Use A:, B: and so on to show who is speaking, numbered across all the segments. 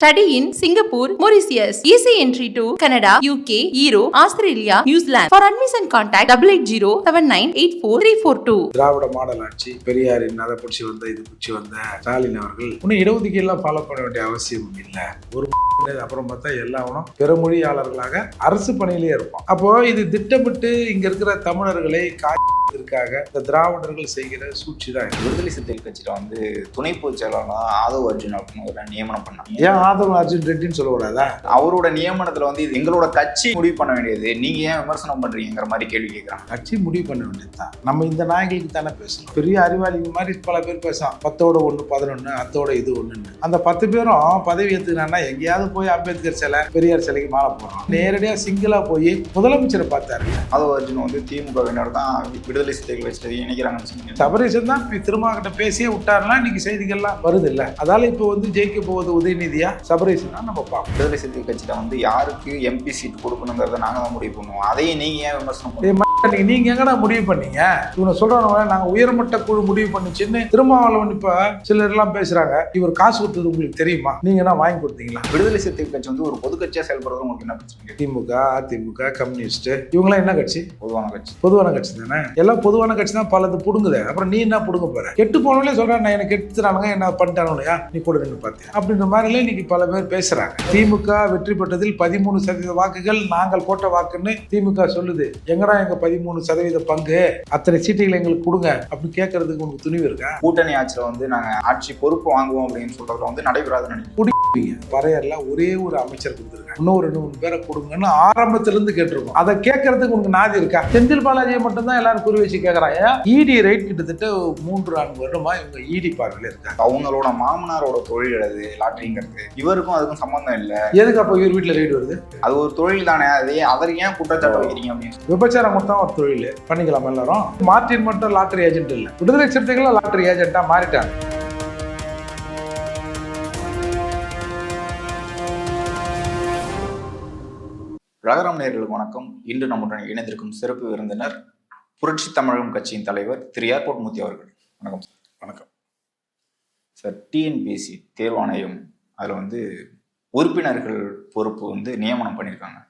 A: Study in Singapore Mauritius easy entry to Canada UK Europe Australia New Zealand for admission contact double eight zero seven nine eight four three four two
B: Dravida model ஆட்சி பெரியாரின் அதை பிடிச்சி வந்த இது பிடிச்சி வந்த ஸ்டாலின் அவர்கள் இன்னும் இடஒதுக்கீடு எல்லாம் ஃபாலோ பண்ண வேண்டிய அவசியம் இல்லை ஒரு அப்புறம் பார்த்தா எல்லாவனும் பிறமொழியாளர்களாக அரசு பணியிலே இருப்பான். அப்போ இது திட்டமிட்டு இங்க இருக்கிற தமிழர்களை காய்ச்சதற்காக இந்த திராவிடர்கள் செய்கிற சூழ்ச்சி தான்.
C: விடுதலை சிறுத்தைகள் கட்சியில வந்து துணை பொதுச் செயலாளர் ஆதவ் அர்ஜுன் அப்படின்னு ஒரு நியமனம் பண்ணாங்க.
B: ஏன் ஆதவன் அர்ஜுன் ரெட்டின்னு சொல்லக்கூடாதா?
C: அவரோட நியமனத்துல வந்து இது எங்களோட கட்சி முடிவு பண்ண வேண்டியது. நீங்க ஏன் விமர்சனம் பண்றீங்கிற மாதிரி கேள்வி கேட்கறாங்க
B: கட்சி முடிவு பண்ண வேண்டியதுதான். நம்ம இந்த நாய்களுக்கு தானே பேசணும் பெரிய அறிவாளிங்க மாதிரி பல பேர் பேசலாம் பத்தோட ஒன்று பதினொன்று அத்தோட இது ஒன்றுன்னு அந்த பத்து பேரும் பதவி ஏற்றுக்கினா எங்கேயாவது போய் அம்பேத்கர் சிலை பெரியார் சிலைக்கு மாலை போடுறோம். நேரடியாக சிங்கிளாக போய் முதலமைச்சரை பார்த்தாரு.
C: அர்ஜுன் வந்து திமுகவினர் தான் விடுதலை சிறுத்தைகள் வச்சுட்டு இணைக்கிறாங்கன்னு சொன்னீங்க
B: சபரீசன் தான் திருமாவட்ட பேசியே விட்டாருன்னா இன்னைக்கு செய்திகள்லாம் வருது இல்ல. அதால இப்போ வந்து ஜெயிக்க போவது உதயநிதியா? சபரீசன் தான் நம்ம பார்ப்போம்.
C: விடுதலை சிறுத்தைகள் கட்சியில வந்து யாருக்கு எம்பி சீட் கொடுக்கணுங்கிறத நாங்க தான் முடிவு பண்ணுவோம். அதையும் நீங்க ஏன் விமர்சனம்
B: நீங்க எங்கடா முடிவு பண்ணீங்க? இவனை சொல்றவங்க நாங்க உயர்மட்ட குழு முடிவு பண்ணுச்சுன்னு திருமாவளவன் இப்ப சிலர் எல்லாம் பேசுறாங்க. இவர் காசு கொடுத்தது உங்களுக்கு தெரியுமா? நீங்க என்ன வாங்கி கொடுத்தீங்களா?
C: விடுதலை சிறுத்தைகள் கட்சி வந்து ஒரு பொது கட்சியா செயல்படுறது உங்களுக்கு என்ன பிரச்சனை
B: திமுக அதிமுக கம்யூனிஸ்ட் இவங்களாம் என்ன கட்சி?
C: பொதுவான கட்சி.
B: பொதுவான கட்சி தானே? எல்லாம் பொதுவான கட்சி தான் பலது புடுங்குதே. அப்புறம் நீ என்ன புடுங்க போற? கெட்டு போனவங்களே சொல்றேன் நான் எனக்கு கெடுத்துறானுங்க என்ன பண்ணிட்டானுங்களையா நீ கூட நின்று பார்த்தியா அப்படின்ற மாதிரிலாம் இன்னைக்கு பல பேர் பேசுறாங்க. திமுக வெற்றி பெற்றதில் பதிமூணு சதவீத வாக்குகள் நாங்கள் போட்ட வாக்குன்னு திமுக சொல்லுது. எங்கடா எங்க பதிமூணு சதவீத பங்கு? அத்தனை சீட்டுகளை எங்களுக்கு கொடுங்க. அப்படின்னு கேட்கறதுக்கு உங்களுக்கு துணிவு இருக்கா?
C: கூட்டணி ஆட்சியில வந்து நாங்க ஆட்சி பொறுப்பு வாங்குவோம் அப்படின்னு சொல்றதுல வந்து நடைபெறாதுன்னு
B: வரையறல ஒரே ஒரு அமைச்சர் கொடுத்துருக்காங்க இன்னும் ரெண்டு மூணு பேரை கொடுங்கன்னு ஆரம்பத்துல இருந்து கேட்டிருக்கோம். அதை கேட்கறதுக்கு உங்களுக்கு நாதி இருக்கா? செந்தில் பாலாஜியை மட்டும் தான் எல்லாரும் குறி வச்சு கேட்கறாங்க இடி ரைட் கிட்டத்தட்ட மூன்று நான்கு வருடமா இவங்க இடி பார்வையில் இருக்காங்க.
C: அவங்களோட மாமனாரோட தொழில் அது லாட்டரிங்கிறது இவருக்கும் அதுக்கும் சம்பந்தம் இல்லை.
B: எதுக்கு அப்போ இவர் வீட்டில் ரைடு வருது?
C: அது ஒரு தொழில் தானே அதே அவர் ஏன் குற்றச்சாட்டு வைக்கிறீங்க அப்படின்னு
B: விபச்சாரம் மட்டும் ஒரு தொழில். பண்ணிக்கலாம் எல்லாரும்? மார்டின் மட்டும் லாட்டரி ஏஜென்ட் இல்லை. விடுதலை சிறுத்தைகளும் லாட்டரி ஏஜென்ட்டா மாறிட்டாங்க.
C: ரகரம் நேர்களுக்கு வணக்கம். இன்று நம்முடன் இணைந்திருக்கும் சிறப்பு விருந்தினர் புரட்சி தமிழகம் கட்சியின் தலைவர் திரு. ஏர்போர்ட் மூர்த்தி அவர்கள். வணக்கம்.
B: வணக்கம்.
C: சார் டிஎன்பிஎஸ்சி தேர்வாணையம் அதில் வந்து உறுப்பினர்கள் பொறுப்பு வந்து நியமனம் பண்ணியிருக்காங்க.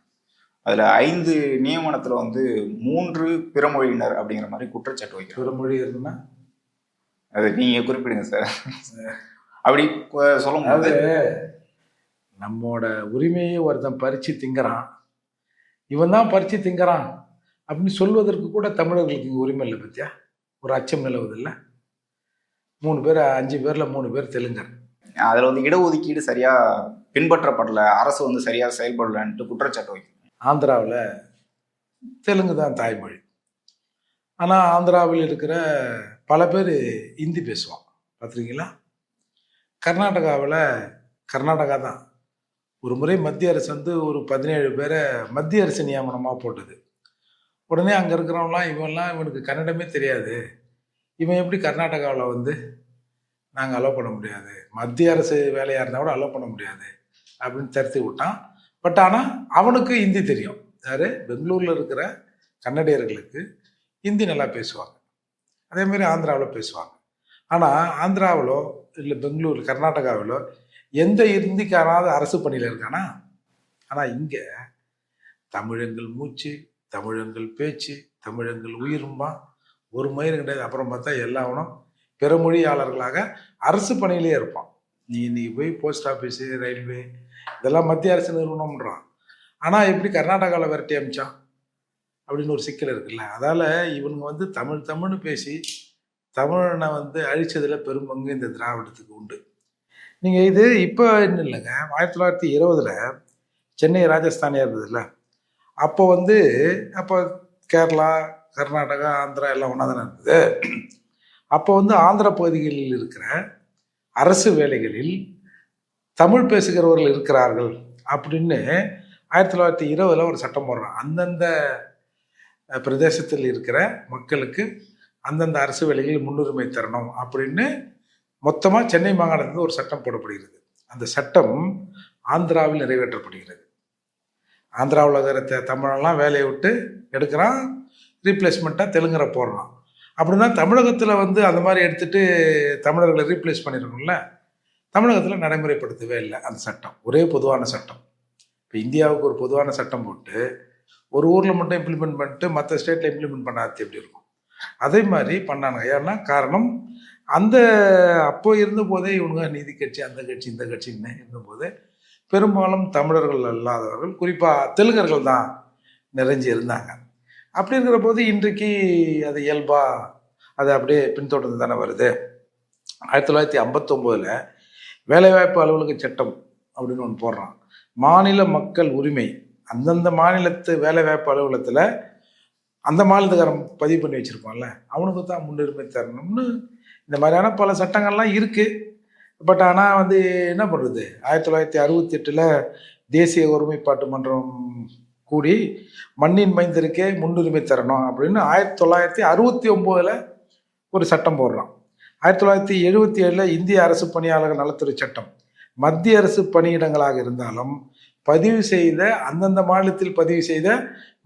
C: அதில் ஐந்து நியமனத்தில் வந்து மூன்று பிறமொழியினர் அப்படிங்கிற மாதிரி குற்றச்சாட்டு வைக்கிறாங்க.
B: இருந்தா?
C: அது நீங்கள் குறிப்பிடுங்க சார். அப்படி போது
B: அதாவது நம்மோட உரிமையை ஒருத்தன் பறிச்சு திங்கறான். இவன் தான் பறிச்சு திங்கறான் அப்படின்னு சொல்வதற்கு கூட தமிழர்களுக்கு இங்க உரிமை இல்லை பத்தியா? ஒரு அச்சம் நிலவுது இல்ல மூணு பேர் அஞ்சு பேர்ல மூணு பேர் தெலுங்கர்.
C: அதில் வந்து இடஒதுக்கீடு சரியா பின்பற்றப்படல அரசு வந்து சரியா செயல்படலன்ட்டு குற்றச்சாட்டு வைக்கும்
B: ஆந்திராவில் தெலுங்கு தான் தாய்மொழி. ஆனால் ஆந்திராவில் இருக்கிற பல பேர் ஹிந்தி பேசுவான். பார்த்துருக்கீங்களா கர்நாடகாவில் கர்நாடகா தான். ஒரு முறை மத்திய அரசு வந்து ஒரு பதினேழு பேரை மத்திய அரசு நியமனமாக போட்டது. உடனே அங்கே இருக்கிறவங்களாம் இவன்லாம் இவனுக்கு கன்னடமே தெரியாது. இவன் எப்படி கர்நாடகாவில் வந்து நாங்கள் அலோவ் பண்ண முடியாது. மத்திய அரசு வேலையாக இருந்தால் கூட அலோவ் பண்ண முடியாது. அப்படின்னு தடுத்து விட்டான். பட் ஆனால் அவனுக்கு ஹிந்தி தெரியும். யார்? பெங்களூரில் இருக்கிற கன்னடியர்களுக்கு ஹிந்தி நல்லா பேசுவாங்க. அதே மாதிரி ஆந்திராவில் பேசுவாங்க. ஆனால் ஆந்திராவிலோ இல்லை பெங்களூர் கர்நாடகாவிலோ எந்த இந்திக்காராவது அரசு பணியில் இருக்கானா? ஆனால் இங்கே தமிழங்கள் மூச்சு தமிழங்கள் பேச்சு தமிழங்கள் உயிரும்பா ஒரு மயிரும் கிடையாது. அப்புறம் பார்த்தா எல்லாவனும் பிறமொழியாளர்களாக அரசு பணியிலேயே இருப்பான். நீ இன்னைக்கு போய் போஸ்ட் ஆஃபீஸு ரயில்வே இதெல்லாம் மத்திய அரசு நிறுவனம்ன்றான். ஆனால் எப்படி கர்நாடகாவில் விரட்டி அமிச்சான்? அப்படின்னு ஒரு சிக்கல் இருக்குல்ல. அதால் இவனுங்க வந்து தமிழ் தமிழ்னு பேசி தமிழனை வந்து அழிச்சதில் பெரும்பங்கு இந்த திராவிடத்துக்கு உண்டு. நீங்கள் இது இப்போ இன்னும் இல்லைங்க. ஆயிரத்தி தொள்ளாயிரத்தி இருபதில் சென்னை ராஜஸ்தானியாக இருந்ததுல்ல. அப்போ வந்து அப்போ கேரளா கர்நாடகா ஆந்திரா எல்லாம் ஒன்றா தானே இருந்தது. அப்போ வந்து ஆந்திர பகுதிகளில் இருக்கிற அரசு வேலைகளில் தமிழ் பேசுகிறவர்கள் இருக்கிறார்கள் அப்படின்னு ஆயிரத்தி தொள்ளாயிரத்தி இருபதில் ஒரு சட்டம் போடுறான் அந்தந்த பிரதேசத்தில் இருக்கிற மக்களுக்கு அந்தந்த அரசு வேலைகளில் முன்னுரிமை தரணும் அப்படின்னு மொத்தமாக சென்னை மாகாணத்தில் ஒரு சட்டம் போடப்படுகிறது. அந்த சட்டம் ஆந்திராவில் நிறைவேற்றப்படுகிறது. ஆந்திராவில் இருக்கிற த- தமிழெல்லாம் வேலையை விட்டு எடுக்கிறான் ரீப்ளேஸ்மெண்ட்டாக தெலுங்கரை போடுறான். அப்படின்னா தமிழகத்தில் வந்து அந்த மாதிரி எடுத்துட்டு தமிழர்களை ரீப்ளேஸ் பண்ணிடணும்ல தமிழகத்தில் நடைமுறைப்படுத்தவே இல்லை அந்த சட்டம். ஒரே பொதுவான சட்டம். இப்போ இந்தியாவுக்கு ஒரு பொதுவான சட்டம் போட்டு ஒரு ஊரில் மட்டும் இம்ப்ளிமெண்ட் பண்ணிட்டு மற்ற ஸ்டேட்டில் இம்ப்ளிமெண்ட் பண்ணாது எப்படி இருக்கும்? அதே மாதிரி பண்ணாங்க ஏன்னா காரணம் அந்த அப்போ இருந்த போதே இவங்க நீதி கட்சி அந்த கட்சி இந்த கட்சின்னு இருந்தபோது பெரும்பாலும் தமிழர்கள் அல்லாதவர்கள் குறிப்பாக தெலுங்கர்கள் தான் நிறைஞ்சு இருந்தாங்க. அப்படி இருக்கிற போது இன்றைக்கு அது இயல்பாக அது அப்படியே பின்தொடர்ந்து தானே வருது. ஆயிரத்தி தொள்ளாயிரத்தி ஐம்பத்தொம்போதில் வேலைவாய்ப்பு அலுவலக சட்டம் அப்படின்னு ஒன்று போடுறான். மாநில மக்கள் உரிமை அந்தந்த மாநிலத்து வேலைவாய்ப்பு அலுவலகத்தில் அந்த மாநிலத்துக்காரன் பதிவு பண்ணி வச்சுருப்பான்ல அவனுக்கு தான் முன்னுரிமை தரணும்னு இந்த மாதிரியான பல சட்டங்கள்லாம் இருக்குது பட் ஆனால் வந்து என்ன பண்ணுறது ஆயிரத்தி தொள்ளாயிரத்தி அறுபத்தி எட்டில் தேசிய ஒருமைப்பாட்டு மன்றம் கூடி மண்ணின் மைந்தருக்கே முன்னுரிமை தரணும் அப்படின்னு ஆயிரத்தி தொள்ளாயிரத்தி அறுபத்தி ஒம்போதில் ஒரு சட்டம் போடுறோம் ஆயிரத்தி தொள்ளாயிரத்தி எழுபத்தி ஏழில் இந்திய அரசு பணியாளர்கள் நலத்துறை சட்டம். மத்திய அரசு பணியிடங்களாக இருந்தாலும் பதிவு செய்த அந்தந்த மாநிலத்தில் பதிவு செய்த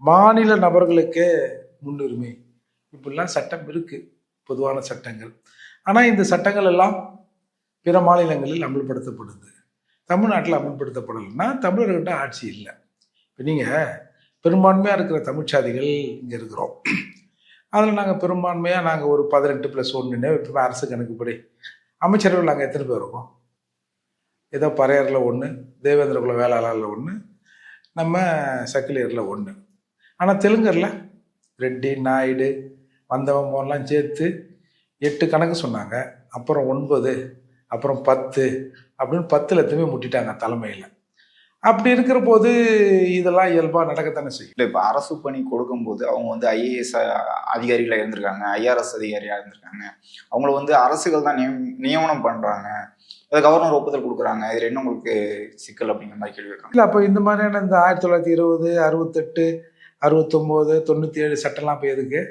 B: மாநில நபர்களுக்கே முன்னுரிமை. இப்படிலாம் சட்டம் இருக்குது பொதுவான சட்டங்கள். ஆனால் இந்த சட்டங்கள் எல்லாம் பிற மாநிலங்களில் அமல்படுத்தப்படுது. தமிழ்நாட்டில் அமல்படுத்தப்படலைன்னா தமிழர்கிட்ட ஆட்சி இல்லை. இப்போ நீங்கள் பெரும்பான்மையாக இருக்கிற தமிழ்ச்சாதிகள் இங்கே இருக்கிறோம். அதில் நாங்கள் பெரும்பான்மையாக நாங்கள் ஒரு பதினெட்டு ப்ளஸ் ஒன்றுன்னு இப்போ அரசு கணக்குப்படி அமைச்சர்கள் நாங்கள் எத்தனை பேர் இருக்கோம்? ஏதோ பறையரில் ஒன்று தேவேந்திரகுல வேளாளரில் ஒன்று நம்ம சக்கிலியரில் ஒன்று ஆனால் தெலுங்கரில் ரெட்டி நாயுடு வந்தவன் போனலாம் சேர்த்து எட்டு கணக்கு சொன்னாங்க. அப்புறம் ஒன்பது அப்புறம் பத்து அப்படின்னு பத்தில் எத்துமே முட்டிட்டாங்க தலைமையில். அப்படி இருக்கிற போது இதெல்லாம் இயல்பாக நடக்கத்தானே செய்யும்.
C: இல்லை இப்போ அரசு பணி கொடுக்கும்போது அவங்க வந்து ஐஏஎஸ் அதிகாரிகளாக இருந்திருக்காங்க ஐஆர்எஸ் அதிகாரியாக இருந்திருக்காங்க. அவங்கள வந்து அரசுகள் தான் நியம் நியமனம் பண்ணுறாங்க அதை கவர்னர் ஒப்புதல் கொடுக்குறாங்க. இதில் என்ன உங்களுக்கு சிக்கல் அப்படிங்கிற மாதிரி கேள்வி வைக்கிறாங்க
B: இல்லை அப்போ இந்த மாதிரியான இந்த ஆயிரத்தி தொள்ளாயிரத்தி இருபது அறுபத்தெட்டு அறுபத்தொம்போது தொண்ணூற்றி ஏழு சட்டம்லாம் இப்போ எதுக்கு?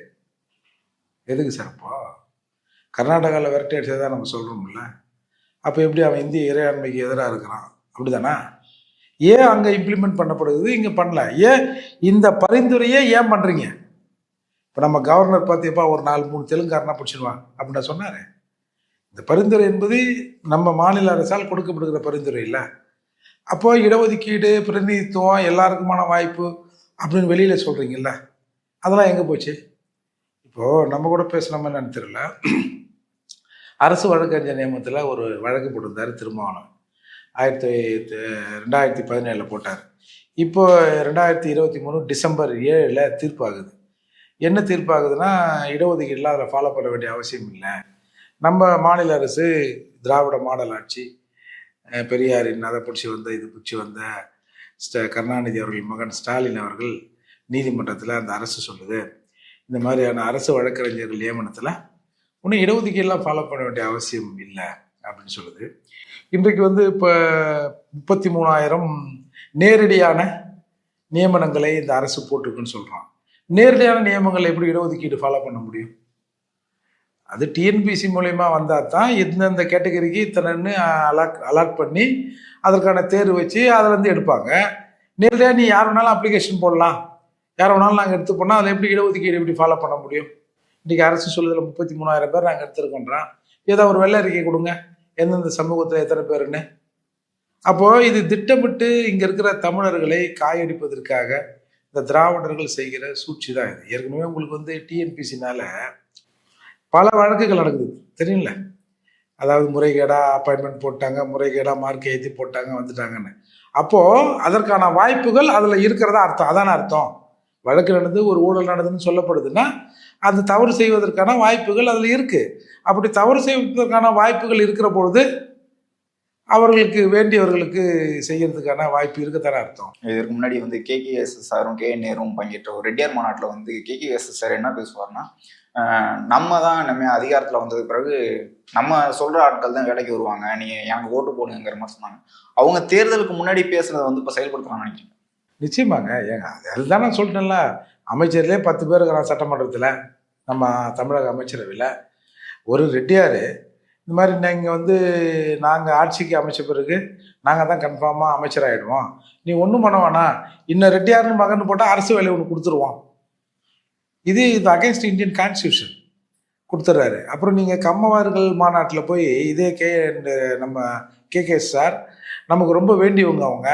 B: எதுக்கு சார் அப்போ? கர்நாடகாவில் விரட்டி அடிச்சதான் நம்ம சொல்கிறோம்ல அப்போ எப்படி அவன் இந்திய இறையாண்மைக்கு எதிராக இருக்கிறான்? அப்படிதானா? ஏன் அங்கே இம்ப்ளிமெண்ட் பண்ணப்படுது? இங்கே பண்ணல. ஏன் இந்த பரிந்துரையே ஏன் பண்ணுறீங்க இப்போ நம்ம கவர்னர் பார்த்தியப்பா ஒரு நாலு மூணு தெலுங்காரனா பிடிச்சிடுவான். அப்படின்னு சொன்னார். இந்த பரிந்துரை என்பது நம்ம மாநில அரசால் கொடுக்கப்படுகிற பரிந்துரை இல்லை. அப்போ இடஒதுக்கீடு பிரதிநிதித்துவம் எல்லாருக்குமான வாய்ப்பு அப்படின்னு வெளியில் சொல்கிறீங்கல்ல அதெல்லாம் எங்கே போச்சு? இப்போது நம்ம கூட பேசலாமா மாதிரி தெரியல. அரசு வழக்கறிஞர் நியமனத்தில் ஒரு வழக்கு போட்டிருந்தார் திருமாவளவன். ஆயிரத்தி ரெண்டாயிரத்தி பதினேழில் போட்டார். இப்போ ரெண்டாயிரத்தி இருபத்தி மூணு டிசம்பர் ஏழில் தீர்ப்பாகுது என்ன தீர்ப்பாகுதுன்னா இடஒதுக்கீடுலாம் அதில் ஃபாலோ பண்ண வேண்டிய அவசியம் இல்லை. நம்ம மாநில அரசு திராவிட மாடல் ஆட்சி பெரியாரின் அதை பிடிச்சி வந்த இது பிடிச்சி வந்த ஸ்ட கருணாநிதி அவர்கள் மகன் ஸ்டாலின் அவர்கள் நீதிமன்றத்தில் அந்த அரசு சொல்லுது. இந்த மாதிரியான அரசு வழக்கறிஞர்கள் நியமனத்தில் இன்னும் இடஒதுக்கீடுலாம் ஃபாலோ பண்ண வேண்டிய அவசியம் இல்லை அப்படின்னு சொல்லுது. இன்றைக்கு வந்து இப்போ முப்பத்தி மூணாயிரம் நேரடியான நியமனங்களை இந்த அரசு போட்டிருக்குன்னு சொல்கிறான் நேரடியான நியமங்களை எப்படி இடஒதுக்கீடு ஃபாலோ பண்ண முடியும்? அது டிஎன்பிசி மூலயமா வந்தால் தான் எந்தெந்த கேட்டகரிக்கு இத்தனைன்னு அலாட் அலாட் பண்ணி அதற்கான தேர்வு வச்சு அதிலேருந்து எடுப்பாங்க. நேரடியாக நீ யார் வேணாலும் அப்ளிகேஷன் போடலாம். யார் வேணாலும் நாங்கள் எடுத்து போனால் அதில் எப்படி இடஒதுக்கீடு எப்படி ஃபாலோ பண்ண முடியும்? இன்றைக்கி அரசு சொல்லுதில் முப்பத்தி மூணாயிரம் பேர் நாங்கள் எடுத்துருக்கோன்றான். ஏதோ ஒரு வெள்ளை அறிக்கை கொடுங்க. எந்தெந்த சமூகத்தில் எத்தனை பேருன்னு. அப்போது இது திட்டமிட்டு இங்கே இருக்கிற தமிழர்களை காயடிப்பதற்காக இந்த திராவிடர்கள் செய்கிற சூழ்ச்சி தான் இது. ஏற்கனவே உங்களுக்கு வந்து டிஎன்பிசினால பல வழக்குகள் நடக்குது. தெரியும்ல? அதாவது முறைகேடாக அப்பாயின்மெண்ட் போட்டாங்க முறைகேடாக மார்க் ஏற்றி போட்டாங்க வந்துட்டாங்கன்னு. அப்போது அதற்கான வாய்ப்புகள் அதில் இருக்கிறதா அர்த்தம். அதான அர்த்தம். வழக்கு நடந்து ஒரு ஊழல் நடந்ததுன்னு சொல்லப்படுதுன்னா அது தவறு செய்வதற்கான வாய்ப்புகள் அதில் இருக்குது அப்படி தவறு செய்வதற்கான வாய்ப்புகள் இருக்கிற பொழுது அவர்களுக்கு வேண்டியவர்களுக்கு செய்யறதுக்கான வாய்ப்பு இருக்கத்தானே அர்த்தம்.
C: இதற்கு முன்னாடி வந்து கேகேஎஸ்எஸ்ஆரும் கே நேரும் பங்கேற்ற ஒரு ரெட்டியார் மாநாட்டில் வந்து கேகேஎஸ்எஸ்ஆர் என்ன பேசுவார்னா நம்ம தான் நம்ம அதிகாரத்தில் வந்ததுக்கு பிறகு நம்ம சொல்கிற ஆட்கள் தான் வேலைக்கு வருவாங்க. நீங்கள் எனக்கு ஓட்டு போடுங்கிற மாதிரி சொன்னாங்க. அவங்க தேர்தலுக்கு முன்னாடி பேசுனதை வந்து இப்போ செயல்படுத்தலாம்னு நினைக்கிறேன்
B: நிச்சயமாங்க. ஏங்க அது அதுதான் நான் சொல்லிட்டேன்ல அமைச்சர்லேயே பத்து பேர் இருக்கிறான் சட்டமன்றத்தில். நம்ம தமிழக அமைச்சரவையில். ஒரு ரெட்டியார் இந்த மாதிரி நீங்கள் வந்து நாங்கள் ஆட்சிக்கு அமைச்ச பிறகு நாங்கள் தான் கன்ஃபார்மாக அமைச்சராகிடுவோம் நீ ஒன்றும் பண்ண வேணாம். இன்னும் ரெட்டியார்னு மகன் போட்டால் அரசு வேலை ஒன்று கொடுத்துருவோம். இது இது அகைன்ஸ்ட் இந்தியன் கான்ஸ்டியூஷன் கொடுத்துட்றாரு அப்புறம் நீங்கள் கம்மவார்கள் மாநாட்டில் போய் இதே கே நம்ம கே கே சார் நமக்கு ரொம்ப வேண்டியவங்க அவங்க.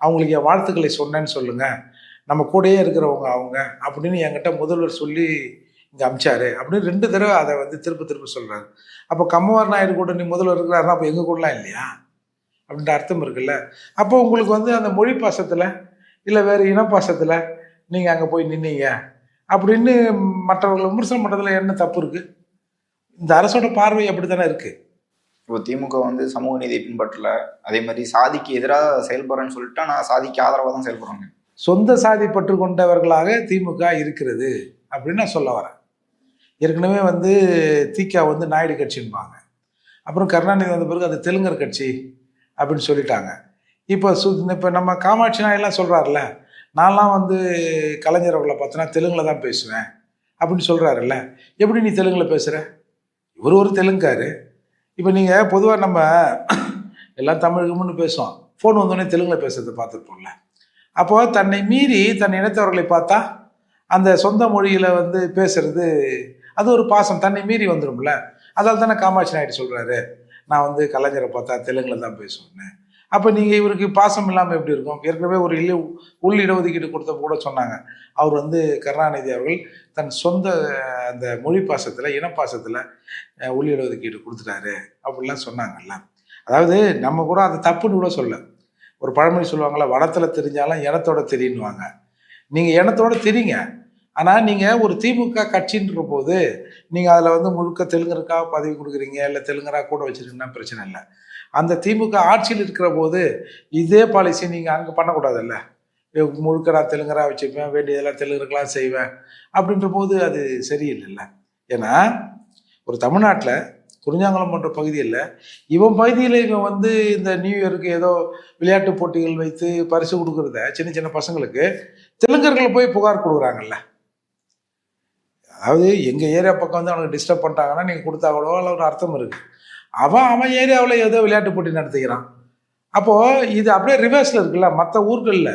B: அவங்களுக்கு என் வாழ்த்துக்களை சொன்னேன்னு சொல்லுங்கள் நம்ம கூடயே இருக்கிறவங்க அவங்க அப்படின்னு என்கிட்ட முதல்வர் சொல்லி இங்கே அமிச்சாரு. அப்படின்னு ரெண்டு தடவை அதை வந்து திரும்ப திரும்ப சொல்கிறாரு அப்போ கம்மவார் நாயுடு கூட நீ முதல்வர் இருக்கிறாருன்னா அப்போ எங்கள் கூடலாம் இல்லையா? அப்படின்ற அர்த்தம் இருக்குல்ல. அப்போ உங்களுக்கு வந்து அந்த மொழி பாசத்தில் இல்லை வேறு இனப்பாசத்தில் நீங்கள் அங்கே போய் நின்னீங்க அப்படின்னு மற்றவர்களை விமர்சனம் பண்ணுறதுல என்ன தப்பு இருக்குது இந்த அரசோட பார்வை அப்படி தானே இருக்குது
C: இப்போ திமுக வந்து சமூக நீதியை பின்பற்றல. அதே மாதிரி சாதிக்கு எதிராக செயல்படுறேன்னு சொல்லிட்டு நான் சாதிக்கு ஆதரவாக தான் செயல்படுறாங்க.
B: சொந்த சாதி பற்று கொண்டவர்களாக திமுக இருக்கிறது அப்படின்னு நான் சொல்ல வரேன். ஏற்கனவே வந்து திகா வந்து நாயுடு கட்சின்பாங்க. அப்புறம் கருணாநிதி வந்த பிறகு அது தெலுங்கர் கட்சி அப்படின்னு சொல்லிட்டாங்க. இப்போ சு இப்போ நம்ம காமாட்சி நாயெல்லாம் சொல்கிறாருல்ல நான்லாம் வந்து கலைஞர் அவர்களை பார்த்தோன்னா தெலுங்கில் தான் பேசுவேன் அப்படின்னு சொல்கிறாருல்ல எப்படி நீ தெலுங்கில் பேசுகிற இவர் ஒரு தெலுங்காரு. இப்போ நீங்கள் பொதுவாக நம்ம எல்லாம் தமிழுக்கும்னு பேசுவோம். ஃபோன் வந்தோடனே தெலுங்கில் பேசுறதை பார்த்துருப்போம்ல. அப்போ தன்னை மீறி தன் இனத்தவர்களை பார்த்தா அந்த சொந்த மொழியில் வந்து பேசுறது அது ஒரு பாசம். தன்னை மீறி வந்துடும்ல அதால் தானே காமாட்சி நாயுடு சொல்கிறாரு நான் வந்து கலைஞரை பார்த்தா தெலுங்கில் தான் பேசுவேன்னு. அப்போ நீங்கள் இவருக்கு பாசம் இல்லாமல் எப்படி இருக்கும்? ஏற்கனவே ஒரு இல்லை உள் இடஒதுக்கீடு கொடுத்த கூட சொன்னாங்க. அவர் வந்து கருணாநிதி அவர்கள் தன் சொந்த அந்த மொழி பாசத்தில் இனப்பாசத்தில் உள் இடஒதுக்கீடு கொடுத்துட்டாரு அப்படிலாம் சொன்னாங்கல்ல. அதாவது நம்ம கூட அது தப்புன்னு கூட சொல்ல. ஒரு பழமொழி சொல்லுவாங்களா வடத்தில் தெரிஞ்சாலும் இனத்தோட தெரியுன்னுவாங்க. நீங்கள் இனத்தோட தெரியுங்க. ஆனால் நீங்கள் ஒரு திமுக கட்சின்ற போது நீங்கள் அதில் வந்து முழுக்க தெலுங்கருக்காக பதவி கொடுக்குறீங்க இல்லை தெலுங்கராக கூட வச்சுருக்கீங்கன்னா பிரச்சனை இல்லை. அந்த திமுக ஆட்சியில் இருக்கிற போது இதே பாலிசி நீங்கள் அங்கே பண்ணக்கூடாதுல்ல. முழுக்கடா முழுக்க நான் தெலுங்கரா வச்சுப்பேன் வேண்டியதெல்லாம் தெலுங்கருக்கெல்லாம் செய்வேன் அப்படின்ற போது அது சரியில்லைல்ல. ஏன்னா ஒரு தமிழ்நாட்டில் குறிஞ்சாங்குளம் போன்ற பகுதியில் இவன் பகுதியில் இவன் வந்து இந்த நியூ இயருக்கு ஏதோ விளையாட்டு போட்டிகள் வைத்து பரிசு கொடுக்குறத சின்ன சின்ன பசங்களுக்கு தெலுங்கர்கள் போய் புகார் கொடுக்குறாங்கல்ல. அதாவது எங்கள் ஏரியா பக்கம் வந்து அவனுக்கு டிஸ்டர்ப் பண்ணிட்டாங்கன்னா நீங்கள் கொடுத்தாங்களோ அல்ல ஒரு அர்த்தம் இருக்குது அவன் அவன் ஏரியாவில் ஏதோ விளையாட்டு போட்டி நடத்திக்கிறான் அப்போது இது அப்படியே ரிவர்ஸில் இருக்குல்ல மற்ற ஊர்களில்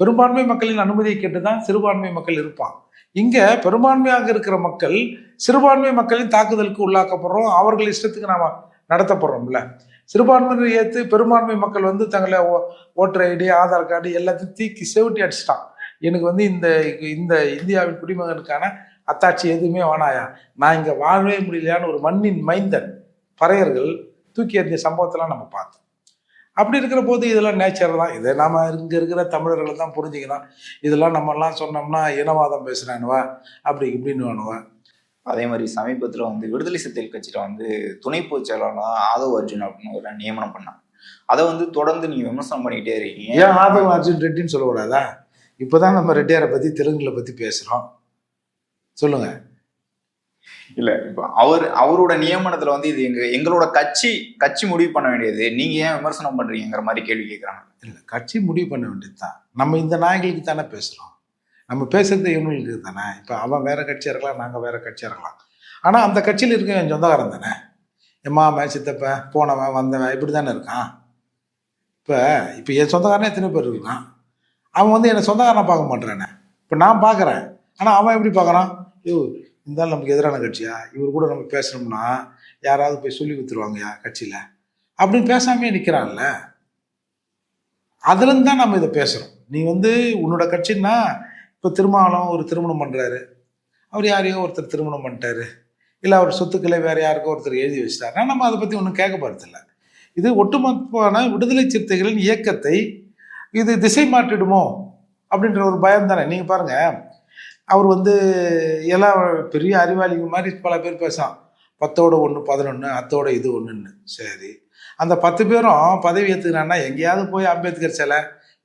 B: பெரும்பான்மை மக்களின் அனுமதியை கேட்டு தான் சிறுபான்மை மக்கள் இருப்பான். இங்கே பெரும்பான்மையாக இருக்கிற மக்கள் சிறுபான்மை மக்களின் தாக்குதலுக்கு உள்ளாக்கப்படுறோம் அவர்கள் இஷ்டத்துக்கு நாம் நடத்தப்படுறோம்ல. சிறுபான்மையினர் ஏற்று பெரும்பான்மை மக்கள் வந்து தங்களை ஓ- ஓட்டர் ஐடி ஆதார் கார்டு எல்லாத்தையும் தீக்கி செவிட்டி அடிச்சிட்டான். எனக்கு வந்து இந்த இந்த இந்தியாவின் குடிமகனுக்கான அத்தாட்சி எதுவுமே வேணாயா? நான் இங்கே வாழவே முடியலையான்னு ஒரு மண்ணின் மைந்தன் பறையர்கள் தூக்கி எறிஞ்ச சம்பவத்தெல்லாம் நம்ம பார்த்தோம். அப்படி இருக்கிற போது இதெல்லாம் நேச்சர் தான். இதை நாம இங்கே இருக்கிற தமிழர்கள் தான் புரிஞ்சுக்கணும். இதெல்லாம் நம்மெல்லாம் சொன்னோம்னா இனவாதம் பேசுகிறானுவா அப்படி இப்படின்னு வேணுவா
C: அதே மாதிரி சமீபத்தில் வந்து விடுதலை சிறுத்தைகள் கட்சியில் வந்து துணை பொதுச் செயலாளர் ஆதவ் அர்ஜுன் அப்படின்னு ஒரு நியமனம் பண்ணாங்க. அதை வந்து தொடர்ந்து நீங்கள் விமர்சனம் பண்ணிக்கிட்டே இருக்கீங்க.
B: ஏன் ஆதவ் அர்ஜுன் ரெட்டின்னு சொல்லக்கூடாதா? இப்போதான் நம்ம ரெட்டியாரை பற்றி தெலுங்குல பற்றி பேசுகிறோம் சொல்லுங்க.
C: இல்ல இப்போ அவர் அவரோட நியமனத்துல வந்து இது எங்க எங்களோட கட்சி கட்சி முடிவு பண்ண வேண்டியது. நீங்க ஏன் விமர்சனம் பண்றீங்கிற மாதிரி கேள்வி கேட்கறாங்க
B: இல்ல கட்சி முடிவு பண்ண வேண்டியது தான் நம்ம இந்த நாயகளுக்கு தானே பேசுகிறோம் நம்ம பேசுறது இவங்களுக்கு தானே. இப்போ அவன் வேற கட்சியாக இருக்கலாம் நாங்கள் வேற கட்சியாக இருக்கலாம். ஆனால் அந்த கட்சியில் இருக்க என் சொந்தக்காரன் தானே. என் மாமன் சித்தப்பன் போனவன் வந்தவன் இப்படி தானே இருக்கான். இப்போ இப்போ என் சொந்தக்காரனே எத்தனை பேர் இருக்கான்? அவன் வந்து என்னை சொந்தக்காரனை பார்க்க மாட்டேறானே. இப்போ நான் பார்க்குறேன். ஆனால் அவன் எப்படி பார்க்குறான்? ஐயோ இருந்தாலும் நமக்கு எதிரான கட்சியா? இவர் கூட நம்ம பேசுகிறோம்னா யாராவது போய் சொல்லி கொடுத்துருவாங்கயா கட்சியில்? அப்படின்னு பேசாமே நிற்கிறான்ல அதுலேருந்து தான் நம்ம இதை பேசுகிறோம் நீ வந்து உன்னோட கட்சின்னா இப்போ திருமாவளம் ஒரு திருமணம் பண்ணுறாரு அவர் யாரையோ ஒருத்தர் திருமணம் பண்ணிட்டாரு. இல்லை அவர் சொத்துக்களை வேறு யாருக்கோ ஒருத்தர் எழுதி வச்சிட்டாருன்னா நம்ம அதை பற்றி ஒன்றும் கேட்க போகிறதில்ல இது ஒட்டுமொத்தமான விடுதலை சிறுத்தைகளின் இயக்கத்தை இது திசை மாற்றிடுமோ அப்படின்ற ஒரு பயம் தானே? நீங்கள் பாருங்கள் அவர் வந்து எல்லாம் பெரிய அறிவாளிங்க மாதிரி பல பேர் பேசான். பத்தோட ஒன்று பதினொன்று அத்தோட இது ஒன்றுன்னு சரி. அந்த பத்து பேரும் பதவி ஏற்றுக்கிறான்னா எங்கேயாவது போய் அம்பேத்கர் சிலை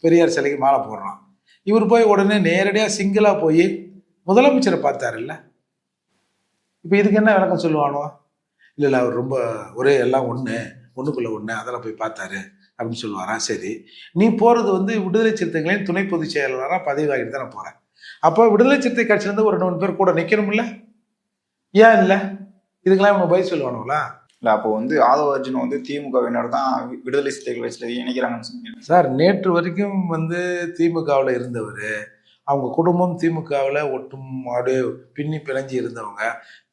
B: பெரியார் சிலைக்கு மாலை போடுறான். இவர் போய் உடனே நேரடியாக சிங்கிளாக போய் முதலமைச்சரை பார்த்தாருல்ல? இப்போ இதுக்கு என்ன விளக்கம் சொல்லுவானோ இல்லை இல்லை அவர் ரொம்ப ஒரே எல்லாம் ஒன்று ஒன்றுக்குள்ளே ஒன்று அதெல்லாம் போய் பார்த்தாரு அப்படின்னு சொல்லுவாரா? சரி. நீ போகிறது வந்து விடுதலை சிறுத்தைகளையும் துணை பொதுச் செயலாளராக பதவி வாங்கிட்டு தானே போகிறேன் அப்போ விடுதலை சிறுத்தை கட்சியிலேருந்து ஒரு ரெண்டு மூணு பேர் கூட நிற்கணும்ல ஏன் இல்லை? இதுக்கெல்லாம் இவங்க பதில் சொல்லுவானுங்களா?
C: இல்ல அப்போ வந்து ஆதவ அர்ஜுன் வந்து திமுகவினர் தான் விடுதலை சிறுத்தைகள் வச்சுல இணைக்கிறாங்கன்னு சொன்னீங்க.
B: சார் நேற்று வரைக்கும் வந்து திமுகவில் இருந்தவர் அவங்க குடும்பம் திமுகவில் ஒட்டும் அப்படியே பின்னி பிணைஞ்சு இருந்தவங்க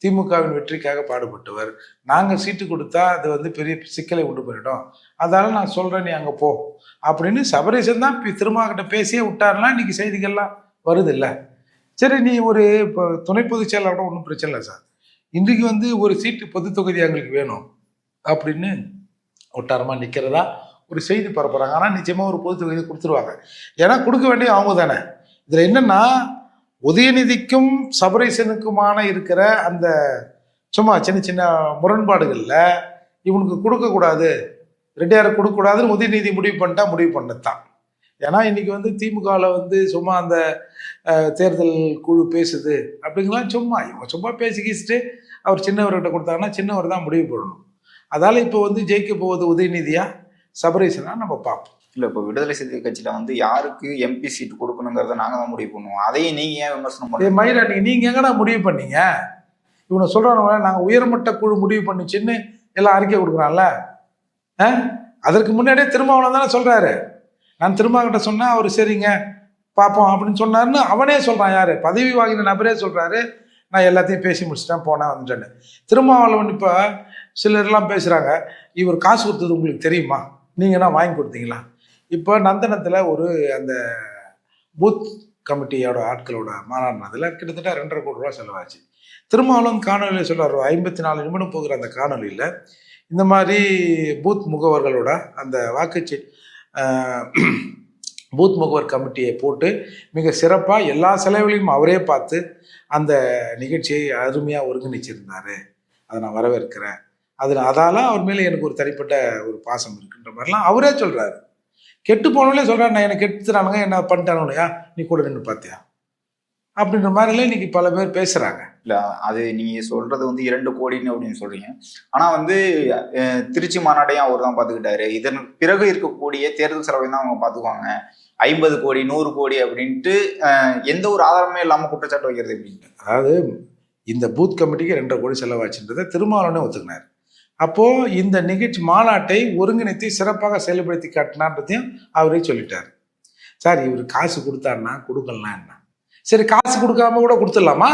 B: திமுகவின் வெற்றிக்காக பாடுபட்டவர். நாங்கள் சீட்டு கொடுத்தா அது வந்து பெரிய சிக்கலை உண்டு பண்ணிட்டோம் அதனால நான் சொல்கிறேன் நீ அங்கே போ. அப்படின்னு சபரீசன் தான் திருமாகிட்ட பேசியே விட்டாருலாம் இன்னைக்கு செய்திகள்லாம் வருது இல்லை சரி நீ ஒரு இப்போ துணை பொதுச் செயலாளரோட ஒன்றும் பிரச்சனை இல்லை சார். இன்றைக்கு வந்து ஒரு சீட்டு பொது தொகுதி எங்களுக்கு வேணும் அப்படின்னு ஒட்டாரமாக நிற்கிறதா ஒரு செய்தி பரப்புகிறாங்க ஆனால் நிச்சயமாக ஒரு பொது தொகுதியை கொடுத்துருவாங்க. ஏன்னா கொடுக்க வேண்டிய அவங்க தானே. இதில் என்னென்னா உதயநிதிக்கும் சபரேசனுக்குமான இருக்கிற அந்த சும்மா சின்ன சின்ன முரண்பாடுகளில் இவனுக்கு கொடுக்கக்கூடாது ரெட்டியாருக்கு கொடுக்கக்கூடாதுன்னு உதயநிதி முடிவு பண்ணிட்டா முடிவு பண்ணத்தான் ஏன்னா இன்னைக்கு வந்து திமுகவில் வந்து சும்மா அந்த தேர்தல் குழு பேசுது அப்படிங்கலாம் சும்மா இவங்க சும்மா பேசி கீசிட்டு அவர் சின்னவர்கிட்ட கொடுத்தாங்கன்னா சின்னவர் தான் முடிவு பண்ணணும் அதால இப்போ வந்து ஜெயிக்க போவது உதயநிதியா சபரீசனா நம்ம பார்ப்போம்.
C: இல்ல இப்போ விடுதலை சிறுத்தை கட்சியில வந்து யாருக்கு எம்பி சீட் கொடுக்கணுங்கிறத நாங்க தான் முடிவு பண்ணுவோம். அதையும் நீங்க ஏன் விமர்சனம் பண்ணுங்க
B: மயிலா நீங்க நீங்க எங்கடா முடிவு பண்ணீங்க? இவனை சொல்றானுங்க நாங்க உயர்மட்ட குழு முடிவு பண்ணுச்சுன்னு எல்லாம் அறிக்கை கொடுக்குறான்ல? ஆ? அதற்கு முன்னாடியே திருமாவளவன் தானே சொல்றாரு. நான் திருமாவகிட்ட சொன்னேன் அவர் சரிங்க பார்ப்போம் அப்படின்னு சொன்னார்னு அவனே சொல்கிறான் யார்? பதவி வாங்கின நபரே சொல்கிறாரு நான் எல்லாத்தையும் பேசி முடிச்சுட்டேன் போனேன் வந்துட்டேன்னு. திருமாவளவன் இப்போ சிலர்லாம் பேசுகிறாங்க இவர் காசு கொடுத்தது உங்களுக்கு தெரியுமா? நீங்கள் நீங்கன்னா வாங்கி கொடுத்தீங்களா? இப்போ நந்தனத்தில் ஒரு அந்த பூத் கமிட்டியோட ஆட்களோட மாநாடுனதில் கிட்டத்தட்ட ரெண்டரை கோடி ரூபா செலவாச்சு. திருமாவளவன் காணொலியில் சொல்கிறார் ஐம்பத்தி நாலு நிமிடம் போகிற அந்த காணொலியில் இந்த மாதிரி பூத் முகவர்களோட அந்த வாக்குச்சி பூத் முகவர் கமிட்டியை போட்டு மிக சிறப்பாக எல்லா செலவுகளையும் அவரே பார்த்து அந்த நிகழ்ச்சியை அருமையாக ஒருங்கிணைச்சிருந்தார். அதை நான் வரவேற்கிறேன். அதில் அதால் அவர் மேலே எனக்கு ஒரு தனிப்பட்ட ஒரு பாசம் இருக்குன்ற மாதிரிலாம் அவரே சொல்கிறாரு கெட்டு போனவங்களே சொல்கிறாரு நான் எனக்கு கெட்டுறானுங்க என்ன பண்ணிட்டானுயா நீ கூட நின்று பார்த்தியா? அப்படின்ற மாதிரிலாம் இன்னைக்கு பல பேர் பேசுறாங்க.
C: இல்ல அது நீங்க சொல்றது வந்து இரண்டு கோடின்னு அப்படின்னு சொல்றீங்க. ஆனா வந்து திருச்சி மாநாட்டையும் அவர் தான் பாத்துக்கிட்டாரு. இதன் பிறகு இருக்கக்கூடிய தேர்தல் செலவை தான் அவங்க பாத்துக்குவாங்க. ஐம்பது கோடி நூறு கோடி அப்படின்ட்டு எந்த ஒரு ஆதாரமே இல்லாம குற்றச்சாட்டு வைக்கிறது எப்படின்ட்டு
B: அதாவது இந்த பூத் கமிட்டிக்கு ரெண்டரை கோடி செலவாச்சுன்றதை திருமாவளவனே ஒத்துக்கினார். அப்போ இந்த நிகழ்ச்சி மாநாட்டை ஒருங்கிணைத்து சிறப்பாக செயல்படுத்தி காட்டினான்றதையும் அவரே சொல்லிட்டார். சார் இவர் காசு கொடுத்தாருன்னா கொடுக்கலாம் என்ன? சரி காசு கொடுக்காம கூட கொடுத்துடலாமா?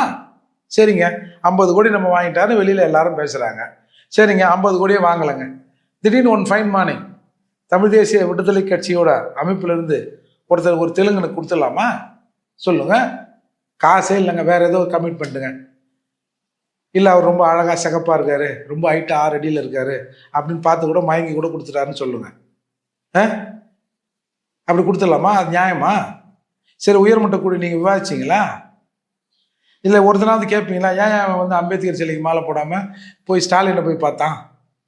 B: சரிங்க. ஐம்பது கோடி நம்ம வாங்கிட்டாரு வெளியில் எல்லாரும் பேசுகிறாங்க சரிங்க ஐம்பது கோடியே வாங்கலைங்க. திடீர்னு ஒன் ஃபைன் மார்னிங் தமிழ் தேசிய விடுதலை கட்சியோட அமைப்பிலிருந்து ஒருத்தர் ஒரு தெலுங்கனுக்கு கொடுத்துடலாமா? சொல்லுங்க. காசே இல்லைங்க வேற ஏதோ கமிட் பண்ணுங்க இல்லை அவர் ரொம்ப அழகாக சிகப்பாக இருக்காரு ரொம்ப ஹைட்டாக ஆறு அடியில் இருக்காரு அப்படின்னு பார்த்து கூட மயங்கி கூட கொடுத்துட்டாருன்னு சொல்லுங்க. ஆ? அப்படி கொடுத்துடலாமா? அது நியாயமா? சரி உயர்மட்ட கூடி நீங்கள் விவாதிச்சிங்களா? இல்லை ஒரு தினாவது கேட்பீங்களா ஏன் அவன் வந்து அம்பேத்கர் சிலைக்கு மாலை போடாமல் போய் ஸ்டாலினை போய் பார்த்தான்?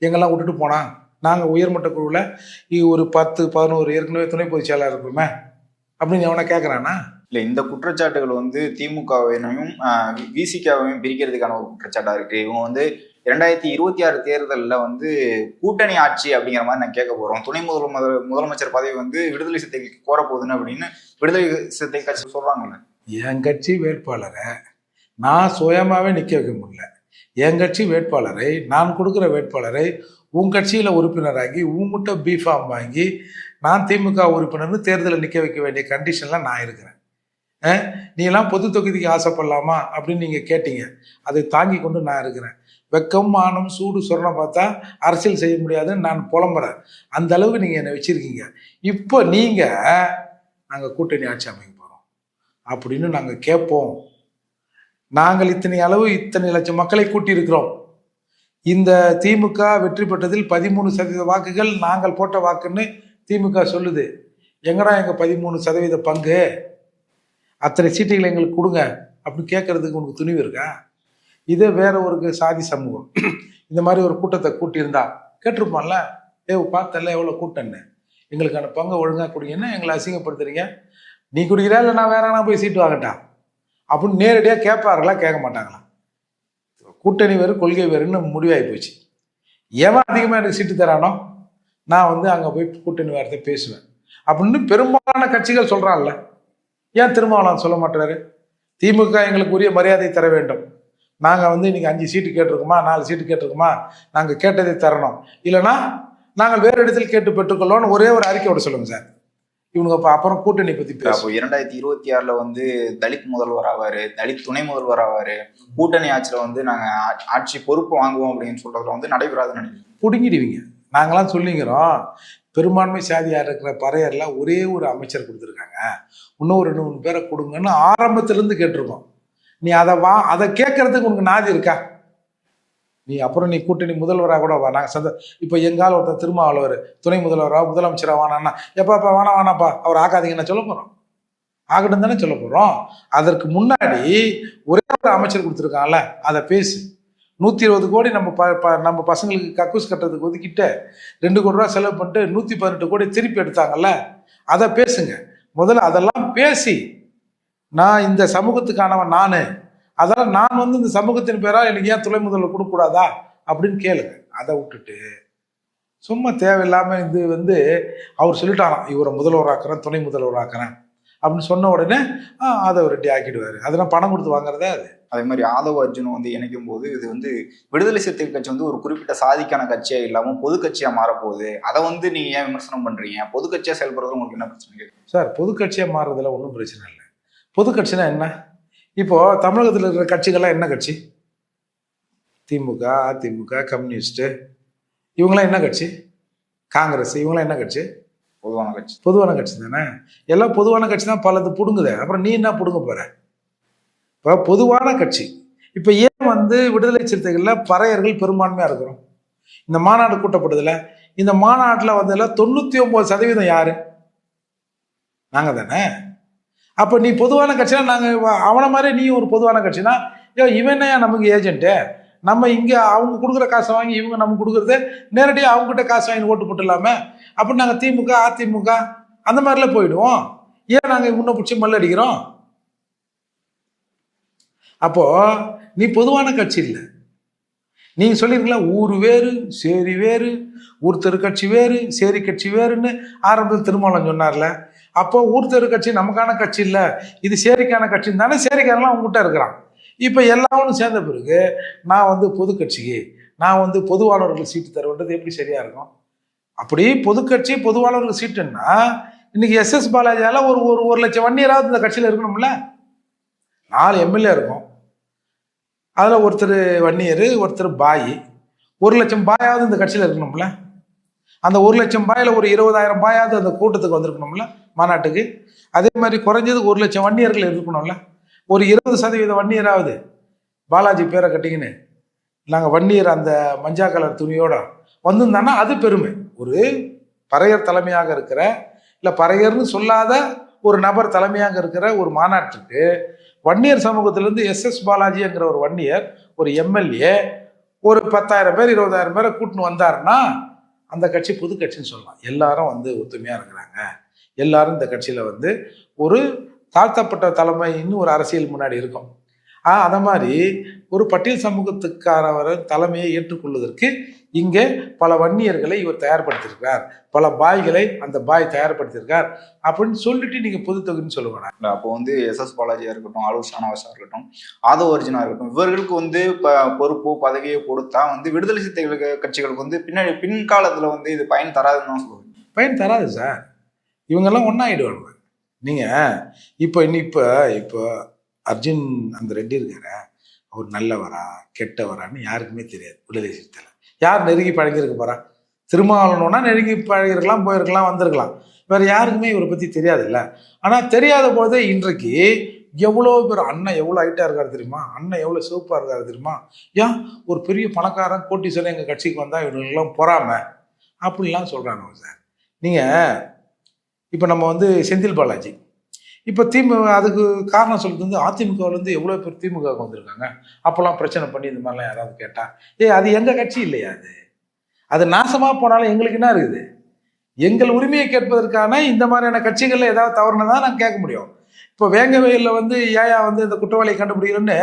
B: எங்கெல்லாம் விட்டுட்டு போனான்? நாங்கள் உயர்மட்ட குழுவில் ஒரு பத்து பதினோரு ஏற்கனவே துணை பொதுச் செயலாளர் இருப்போமே அப்படின்னு எவனை கேட்குறானா
C: இல்லை இந்த குற்றச்சாட்டுகள் வந்து திமுகவையும் விசிகாவையும் பிரிக்கிறதுக்கான ஒரு குற்றச்சாட்டாக இருக்குது இவங்க வந்து இரண்டாயிரத்தி இருபத்தி ஆறு தேர்தலில் வந்து கூட்டணி ஆட்சி அப்படிங்கிற மாதிரி நான் கேட்க போகிறோம் துணை முதல் முதல் முதலமைச்சர் பதவி வந்து விடுதலை சிறுத்தைகளுக்கு கோரப்போகுதுன்னு அப்படின்னு விடுதலை சிறுத்தை கட்சி சொல்கிறாங்கண்ணே
B: என் கட்சி வேட்பாளரை நான் சுயமாகவே நிற்க வைக்க முடியல. என் கட்சி வேட்பாளரை நான் கொடுக்குற வேட்பாளரை உன் கட்சியில் உறுப்பினராகி உங்ககிட்ட பிஃபார்ம் வாங்கி நான் திமுக உறுப்பினர்னு தேர்தலில் நிற்க வைக்க வேண்டிய கண்டிஷனில் நான் இருக்கிறேன். நீ எல்லாம் பொது தொகுதிக்கு ஆசைப்படலாமா அப்படின்னு நீங்கள் கேட்டீங்க. அதை தாங்கி கொண்டு நான் இருக்கிறேன். வெக்கம் மானம் சூடு சொரணம் பார்த்தா அரசியல் செய்ய முடியாதுன்னு நான் புலம்புறேன். அந்த அளவுக்கு நீங்கள் என்னை வச்சிருக்கீங்க. இப்போ நீங்கள் நாங்கள் கூட்டணி ஆட்சி அமைக்க போகிறோம் அப்படின்னு நாங்கள் கேட்போம். நாங்கள் இத்தனை அளவு இத்தனை லட்சம் மக்களை கூட்டியிருக்கிறோம். இந்த திமுக வெற்றி பெற்றதில் பதிமூணு சதவீத வாக்குகள் நாங்கள் போட்ட வாக்குன்னு திமுக சொல்லுது. எங்கடா எங்கள் பதிமூணு சதவீத பங்கு? அத்தனை சீட்டுகளை எங்களுக்கு கொடுங்க. அப்படின்னு கேட்கறதுக்கு உனக்கு துணிவு இருக்கா? இதே வேற ஒரு சாதி சமூகம். இந்த மாதிரி ஒரு கூட்டத்தை கூட்டியிருந்தா கேட்டிருப்பான்ல ஏ பார்த்தல எவ்வளோ கூட்டம்னு? எங்களுக்கான பங்கை ஒழுங்காக கொடுங்கன்னா எங்களை அசிங்கப்படுத்துறீங்க. நீ குடிக்கிறா இல்லை நான் வேற எங்கனா போய் சீட்டு வாங்கட்டா? அப்படின்னு நேரடியாக கேட்பார்களா கேட்க மாட்டாங்களா கூட்டணி வேறு கொள்கை வேறுன்னு முடிவாகி போச்சு. எவன் அதிகமாக எனக்கு சீட்டு தரானோ நான் வந்து அங்கே போய் கூட்டணி வார்த்தை பேசுவேன். அப்படின்னு பெரும்பாலான கட்சிகள் சொல்கிறான்ல ஏன் திருமாவளவன் சொல்ல மாட்டாரு திமுக எங்களுக்கு உரிய மரியாதை தர வேண்டும். நாங்கள் வந்து இன்னைக்கு அஞ்சு சீட்டு கேட்டிருக்கோமா நாலு சீட்டு கேட்டிருக்கோமா நாங்கள் கேட்டதை தரணும். இல்லைன்னா நாங்கள் வேறு இடத்தில் கேட்டு பெற்றுக்கொள்ளோம்னு ஒரே ஒரு அறிக்கை விட சொல்லுங்க சார். இவனுங்க அப்ப அப்புறம் கூட்டணி பத்தி
C: அப்போ
B: பேசுவோம்
C: இரண்டாயிரத்தி இருபத்தி ஆறுல வந்து தலித் முதல்வர் ஆவாரு தலித் துணை முதல்வர் ஆவாரு. கூட்டணி ஆட்சியில வந்து நாங்க ஆ- ஆட்சி பொறுப்பு வாங்குவோம் அப்படின்னு சொல்றதுல வந்து நடைபெறாதுன்னு நினைக்கிறேன்.
B: பிடுங்கிடுவீங்க. நாங்களாம் சொல்லிங்கிறோம் பெரும்பான்மை சாதியா இருக்கிற பறையர்ல ஒரே ஒரு அமைச்சர் கொடுத்துருக்காங்க. இன்னும் ஒரு ரெண்டு மூணு பேரை கொடுங்கன்னு ஆரம்பத்துல இருந்து கேட்டிருக்கோம். நீ அதை வா அதை கேட்கறதுக்கு உனக்கு நாதி இருக்கா? நீ அப்புறம் நீ கூட்டணி முதல்வராக கூட வா. நாங்கள் சந்த இப்போ எங்கால் ஒருத்தர் திருமாவளவர் துணை முதல்வரா முதலமைச்சராக வானான்னா எப்பாப்பா வேணா வேணாப்பா அவர் ஆக்காதீங்கன்னு சொல்ல போகிறோம் ஆகட்டும் தானே சொல்ல போகிறோம் அதற்கு முன்னாடி ஒரே ஒரு அமைச்சர் கொடுத்துருக்காங்கல்ல அதை பேசு. நூற்றி இருபது கோடி நம்ம ப ப- நம்ம பசங்களுக்கு கக்கூஸ் கட்டுறதுக்கு ஒதுக்கிட்டு ரெண்டு கோடி ரூபா செலவு பண்ணிட்டு நூற்றி பதினெட்டு கோடி திருப்பி எடுத்தாங்கல்ல அதை பேசுங்க. முதல்ல அதெல்லாம் பேசி நான் இந்த சமூகத்துக்கானவன் நான். அதெல்லாம் நான் வந்து இந்த சமூகத்தின் பேரால் எனக்கு ஏன் துணை முதல்வர் கொடுக்கக்கூடாதா? அப்படின்னு கேளுங்க. அதை விட்டுட்டு. சும்மா தேவையில்லாம இது வந்து அவர் சொல்லிட்டாராம் இவரை முதல்வராக்குறேன் துணை முதல்வராக்குறேன். அப்படின்னு சொன்ன உடனே ஆ, அதை ரெட்டி ஆக்கிடுவாரு. அதெல்லாம் பணம் கொடுத்து வாங்குறதே அது?
C: அதே மாதிரி ஆதவ அர்ஜுன் வந்து இணைக்கும் போது இது வந்து விடுதலை சிறுத்தைகள் கட்சி வந்து ஒரு குறிப்பிட்ட சாதிக்கான கட்சியா இல்லாம பொது கட்சியா மாறப்போகுது. அதை வந்து நீங்க ஏன் விமர்சனம் பண்றீங்க? பொது கட்சியா செயல்படுறது உங்களுக்கு என்ன பிரச்சனை?
B: சார் பொது கட்சியாக மாறுறதுல ஒன்றும் பிரச்சனை இல்லை. பொது கட்சினா என்ன? இப்போ தமிழகத்தில் இருக்கிற கட்சிகள்லாம் என்ன கட்சி? திமுக அதிமுக கம்யூனிஸ்ட்டு. இவங்களாம் என்ன கட்சி? காங்கிரஸ். இவங்களாம் என்ன கட்சி?
C: பொதுவான கட்சி.
B: பொதுவான கட்சி தானே? எல்லாம் பொதுவான கட்சி தான் பலது பிடுங்குதே. அப்புறம் நீ என்ன பிடுங்க போற? இப்போ பொதுவான கட்சி. இப்போ ஏன் வந்து விடுதலை சிறுத்தைகளில் பறையர்கள் பெரும்பான்மையாக இருக்கிறோம்? இந்த மாநாடு கூட்டப்படுதுல இந்த மாநாட்டில் வந்ததில் தொண்ணூற்றி ஒம்பது சதவீதம் யாரு? நாங்கள் தானே? அப்போ நீ பொதுவான கட்சினா நாங்கள் அவனை மாதிரி நீ ஒரு பொதுவான கட்சினா ஐயோ இவன் நமக்கு ஏஜென்ட்டு நம்ம இங்கே அவங்க கொடுக்குற காசை வாங்கி இவங்க நமக்கு கொடுக்குறது நேரடியாக அவங்ககிட்ட காசு வாங்கி ஓட்டு போட்டுடலாமே? அப்போ நாங்கள் திமுக அதிமுக அந்த மாதிரிலாம் போயிடுவோம். ஏன் நாங்கள் முன்ன பிடிச்சி மல்லடிக்கிறோம் அப்போது நீ பொதுவான கட்சி இல்லை. நீங்கள் சொல்லியிருக்கீங்களா ஊர் வேறு சேரி வேறு ஊர் கட்சி வேறு சேரி கட்சி வேறுன்னு ஆரம்பத்தில் திருமணம் சொன்னார்ல. அப்போ ஊர் தெரு கட்சி நமக்கான கட்சி இல்லை. இது சேரிக்கான கட்சின்னு தானே சேரிக்காரெல்லாம் அவங்ககிட்ட இருக்கிறான். இப்போ எல்லாரும் சேர்ந்த பிறகு நான் வந்து பொது கட்சிக்கு நான் வந்து பொதுவாளர்கள் சீட்டு தருவன்றது எப்படி சரியாக இருக்கும்? அப்படி பொதுக்கட்சி பொதுவாளர்கள் சீட்டுன்னா இன்னைக்கு எஸ்எஸ் பாலாஜியால் ஒரு ஒரு ஒரு லட்சம் வன்னியராவது இந்த கட்சியில் இருக்கணும்ல. நாலு எம்எல்ஏ இருக்கும். அதில் ஒருத்தர் வன்னியர் ஒருத்தர் பாய். ஒரு லட்சம் பாயாவது இந்த கட்சியில் இருக்கணும்ல? அந்த ஒரு லட்சம் பாயில் ஒரு இருபதாயிரம் பாயாவது அந்த கூட்டத்துக்கு வந்திருக்கணும்ல? மாநாட்டுக்கு. அதே மாதிரி குறைஞ்சது ஒரு லட்சம் வன்னியர்கள் இருக்கணும்ல? ஒரு இருபது சதவீத வன்னியராவது பாலாஜி பேரை கட்டிக்கின்னு நாங்கள் வன்னியர் அந்த மஞ்சா கலர் துணியோட வந்திருந்தான்னா அது பெருமை. ஒரு பறையர் தலைமையாக இருக்கிற இல்லை பறையர்னு சொல்லாத ஒரு நபர் தலைமையாக இருக்கிற ஒரு மாநாட்டுக்கு வன்னியர் சமூகத்திலேருந்து எஸ் எஸ் பாலாஜிங்கிற ஒரு வன்னியர் ஒரு எம்எல்ஏ ஒரு பத்தாயிரம் பேர் இருபதாயிரம் பேரை கூட்டின்னு வந்தாருன்னா அந்த கட்சி புது கட்சின்னு சொல்லலாம். எல்லாரும் வந்து ஒத்துமையாக இருக்கிறாங்க. எல்லாரும் இந்த கட்சியில் வந்து ஒரு தாழ்த்தப்பட்ட தலைமை இன்னும் ஒரு அரசியல் முன்னாடி இருக்கும். அதை மாதிரி ஒரு பட்டியல் சமூகத்துக்காரவர் தலைமையை ஏற்றுக்கொள்வதற்கு இங்கே பல வன்னியர்களை இவர் தயார்படுத்தியிருக்கிறார். பல பாய்களை அந்த பாய் தயார்படுத்தியிருக்கார். அப்படின்னு சொல்லிட்டு நீங்க பொது தொகுதின்னு சொல்ல வேணாம்
C: இல்ல, அப்போ வந்து எஸ் எஸ் பாலாஜியா இருக்கட்டும் ஆலூர் ஷானவாஸா இருக்கட்டும் ஆதவ அர்ஜுனா இருக்கட்டும் இவர்களுக்கு வந்து ப- பொறுப்பு பதவியை கொடுத்தா வந்து விடுதலை சிறுத்தைகளுக்கு கட்சிகளுக்கு வந்து பின்னாடி பின்காலத்துல வந்து இது பயன் தராதுன்னு தான் சொல்லுவாங்க.
B: பயன் தராது சார். இவங்கெல்லாம் ஒன்றாயிடுவாங்க நீங்க இப்போ இன்னி இப்போ இப்போ அர்ஜுன் அந்த ரெட்டி இருக்கார அவர் நல்லவரா கெட்டவரான்னு யாருக்குமே தெரியாது விடுதலை சிறுத்தையில். யார் நெருங்கி பழகியிருக்க போறா? திருமாவளவனா நெருங்கி பழகிருக்கலாம் போயிருக்கலாம் வந்திருக்கலாம். வேற யாருக்குமே இவரை பத்தி தெரியாதுல்ல. ஆனா தெரியாத போதே இன்றைக்கு எவ்வளோ பேர் அண்ணன் எவ்வளோ ஹைட்டாக இருக்காரு தெரியுமா? அண்ணன் எவ்வளோ சிவப்பாக இருக்காரு தெரியுமா? ஏன்? ஒரு பெரிய பணக்காரன் கோட்டீஸ்வரன் எங்கள் கட்சிக்கு வந்தால் இவங்களுக்கெல்லாம் பொறாம. அப்படின்லாம் சொல்கிறாங்க சார். நீங்கள் இப்போ நம்ம வந்து செந்தில் பாலாஜி. இப்போ திமுக அதுக்கு காரணம் சொல்கிறது வந்து அதிமுகவிலேருந்து எவ்வளோ பேர் திமுகவுக்கு வந்திருக்காங்க? அப்போல்லாம் பிரச்சனை பண்ணி இந்த மாதிரிலாம் யாராவது கேட்டால் ஏய் அது எங்கள் கட்சி இல்லையா அது? அது நாசமாக போனாலும் எங்களுக்கு என்ன இருக்குது? எங்கள் உரிமையை கேட்பதற்கான இந்த மாதிரியான கட்சிகளில் ஏதாவது தான் நாங்கள் கேட்க முடியும். இப்போ வேங்க வயலில் வந்து ஏயா வந்து இந்த குற்றவாளியை கண்டுபிடிக்கிறோன்னு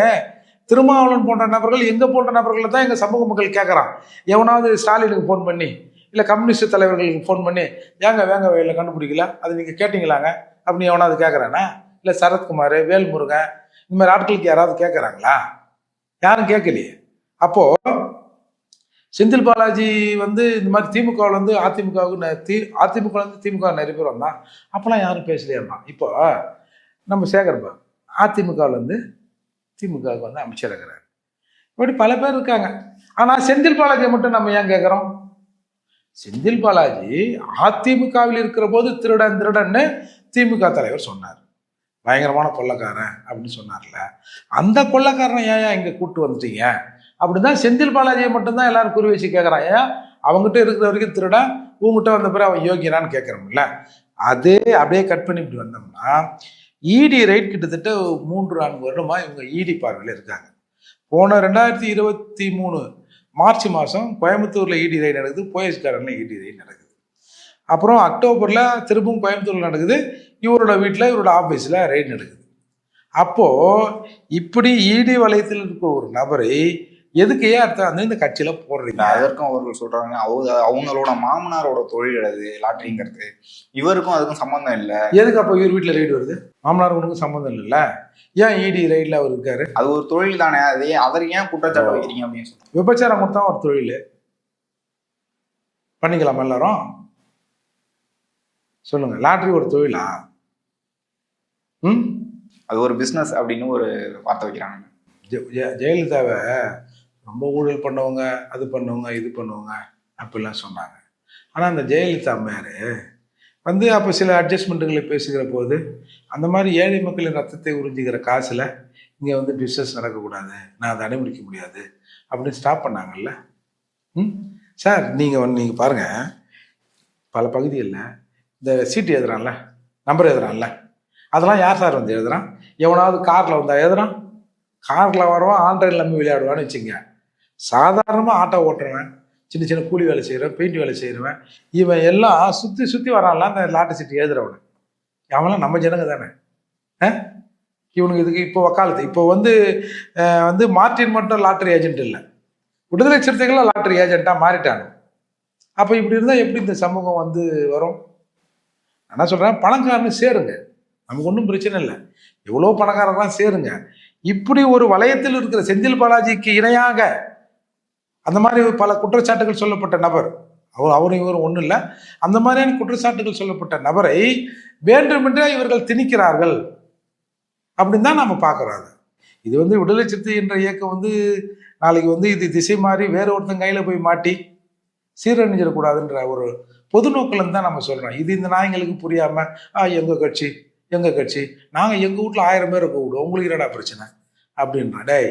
B: திருமாவளவன் போன்ற நபர்கள் எங்கே போன்ற நபர்களை தான் எங்கள் சமூக மக்கள் கேட்குறான். எவனாவது ஸ்டாலினுக்கு ஃபோன் பண்ணி இல்லை கம்யூனிஸ்ட் தலைவர்களுக்கு ஃபோன் பண்ணி ஏங்க வேங்க வயலில் கண்டுபிடிக்கல? அது நீங்கள் கேட்டிங்களாங்க? அப்படின்னு எவனாவது கேட்குறானா இல்லை சரத்குமார் வேல்முருகன் இந்த மாதிரி ஆட்களுக்கு யாராவது கேட்குறாங்களா யாரும் கேட்கலையே அப்போது செந்தில் பாலாஜி வந்து இந்த மாதிரி திமுகவில் வந்து அதிமுகவுக்கு தி அதிமுக வந்து திமுக நிறைய பேர் வந்தான். அப்போலாம் யாரும் பேசலையாம்மா. இப்போ நம்ம சேகர் அதிமுகவிலேருந்து திமுகவுக்கு வந்து அமைச்சர் இருக்கிறார் இப்படி பல பேர் இருக்காங்க. ஆனால் செந்தில் பாலாஜியை மட்டும் நம்ம ஏன் கேட்குறோம் செந்தில் பாலாஜி அதிமுகவில் இருக்கிற போது திருடன் திருடன்னு திமுக தலைவர் சொன்னார். பயங்கரமான கொள்ளக்காரன் அப்படின்னு சொன்னார்ல. அந்த கொள்ளக்காரனை ஏன் இங்கே கூப்பிட்டு வந்துட்டீங்க? அப்படிதான் செந்தில் பாலாஜியை மட்டும்தான் எல்லாரும் குறி வச்சு கேட்குறான் ஏன்? அவங்ககிட்ட இருக்கிற வரைக்கும் திருடன் உங்ககிட்ட வந்த பிறகு அவன் யோகியனான்னு கேட்குறோம்ல அதே அப்படியே கட் பண்ணி இப்படி வந்தோம்னா இடி ரைட் கிட்டத்தட்ட மூன்று நான்கு வருடமா இவங்க இடி பார்வையில் இருக்காங்க. போன ரெண்டாயிரத்தி இருபத்தி மூணு மார்ச் மாதம் கோயம்புத்தூரில் ஈடி ரைடு நடக்குது போயஸ்காரனில் ஈடி ரைட் நடக்குது. அப்புறம் அக்டோபரில் திரும்பவும் கோயம்புத்தூரில் நடக்குது இவரோட வீட்டில் இவரோட ஆஃபீஸில் ரைடு நடக்குது. அப்போது இப்படி ஈடி வலயத்தில் இருக்கிற ஒரு நபரை எதுக்கு ஏன் அர்த்தம் வந்து இந்த கட்சியில் போடுறீங்க?
C: அதற்கும் அவர்கள் சொல்றாங்க அவங்க அவங்களோட மாமனாரோட தொழில் அது லாட்டரிங்கிறது இவருக்கும் அதுக்கும் சம்பந்தம் இல்லை.
B: எதுக்கு அப்போ இவர் வீட்டில் ரைடு வருது? மாமனார் உனக்கு சம்மந்தம் இல்லைல்ல ஏன் இடி ரைடில் அவர் இருக்காரு?
C: அது ஒரு தொழில் தானே அதே அவர் ஏன் குற்றச்சாட்டு வைக்கிறீங்க அப்படின்னு சொல்றாங்க.
B: விபச்சாரம் கொடுத்தா ஒரு தொழில். பண்ணிக்கலாமா எல்லாரும். சொல்லுங்க லாட்ரி ஒரு தொழிலா? ம்?
C: அது ஒரு பிசினஸ் அப்படின்னு ஒரு வார்த்தை வைக்கிறாங்க.
B: ஜெயலலிதாவை ரொம்ப ஊழல் பண்ணவங்க அது பண்ணவங்க இது பண்ணுவாங்க அப்படிலாம் சொன்னாங்க. ஆனால் அந்த ஜெயலலிதா அம்மையார் வந்து அப்போ சில அட்ஜஸ்ட்மெண்ட்டுகளை பேசுகிற போது அந்த மாதிரி ஏழை மக்களின் ரத்தத்தை உறிஞ்சிக்கிற காசில் இங்கே வந்து பிஸ்னஸ் நடக்கக்கூடாது நான் அதை அனுமதிக்க முடியாது அப்படின்னு ஸ்டாப் பண்ணாங்கல்ல? ம்? சார் நீங்கள் வந்து நீங்கள் பாருங்கள் பல பகுதிகளில் இந்த சீட்டு எழுதுறான்ல நம்பர் எழுதுறான்ல அதெல்லாம் யார் சார் வந்து எழுதுறான்? எவனாவது காரில் வந்தால் எழுதுறான்? காரில் வருவான் ஆன்லைனில் நம்ம விளையாடுவான்னு வச்சுங்க சாதாரணமாக ஆட்டோ ஓட்டுறவன் சின்ன சின்ன கூலி வேலை செய்கிறவன் பெயிண்ட் வேலை செய்கிறவன் இவன் எல்லாம் சுற்றி சுற்றி வரான்ல அந்த லாட்டரி சீட்டு எழுதுறவனு அவன்லாம் நம்ம ஜனங்க தானே. ஆ? இவனுக்கு இதுக்கு இப்போ வக்காலத்து. இப்போ வந்து வந்து மார்ட்டின் மட்டும் லாட்டரி ஏஜென்ட் இல்லை. விடுதலை சிறுத்தைகளும் லாட்டரி ஏஜென்ட்டாக மாறிட்டாங்க. அப்போ இப்படி இருந்தால் எப்படி இந்த சமூகம் வந்து வரும்? நான் சொல்கிறேன் பணக்காரனு சேருங்க. நமக்கு ஒன்றும் பிரச்சனை இல்லை. எவ்வளோ பணக்காரர்லாம் சேருங்க. இப்படி ஒரு வளையத்தில் இருக்கிற செந்தில் பாலாஜிக்கு இணையாக அந்த மாதிரி பல குற்றச்சாட்டுகள் சொல்லப்பட்ட நபர். அவர் அவரும் இவரும் ஒன்றும் இல்லை. அந்த மாதிரியான குற்றச்சாட்டுகள் சொல்லப்பட்ட நபரை வேண்டுமென்றே இவர்கள் திணிக்கிறார்கள். அப்படின்னு தான் நம்ம பார்க்குறோம் இது வந்து விடுதலை சிறுத்தை என்ற இயக்கம் வந்து நாளைக்கு வந்து இது திசை மாறி வேற ஒருத்தன் கையில் போய் மாட்டி சீரணிஞ்சிடக்கூடாதுன்ற ஒரு பொது நோக்கில் தான் நம்ம சொல்கிறோம் இது இந்த நாய்ங்களுக்கு புரியாமல் ஆ எங்கள் கட்சி? எங்கள் கட்சி? நாங்கள் எங்கள் வீட்டில் ஆயிரம் பேர் இருக்க விடுவோம் உங்களுக்கு என்னடா பிரச்சனை? அப்படின்றான் டேய்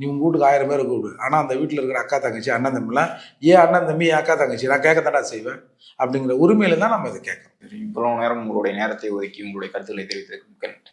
B: நீ உங்கள் வீட்டுக்கு ஆயிரம் பேரை கூப்பிடு. ஆனால் அந்த வீட்டில் இருக்கிற அக்கா தங்கச்சி அண்ணன் தம்பிலாம் ஏன் அண்ணன் தம்பி ஏன் அக்கா தங்கச்சி நான் கேட்க செய்வேன் அப்படிங்கிற உரிமையில தான் நம்ம இதை கேட்குறோம்.
C: இவ்வளவு நேரம் உங்களுடைய நேரத்தை ஒதுக்கி உங்களுடைய கருத்துக்களை தெரிவித்ததுக்கு மிக்க நன்றி.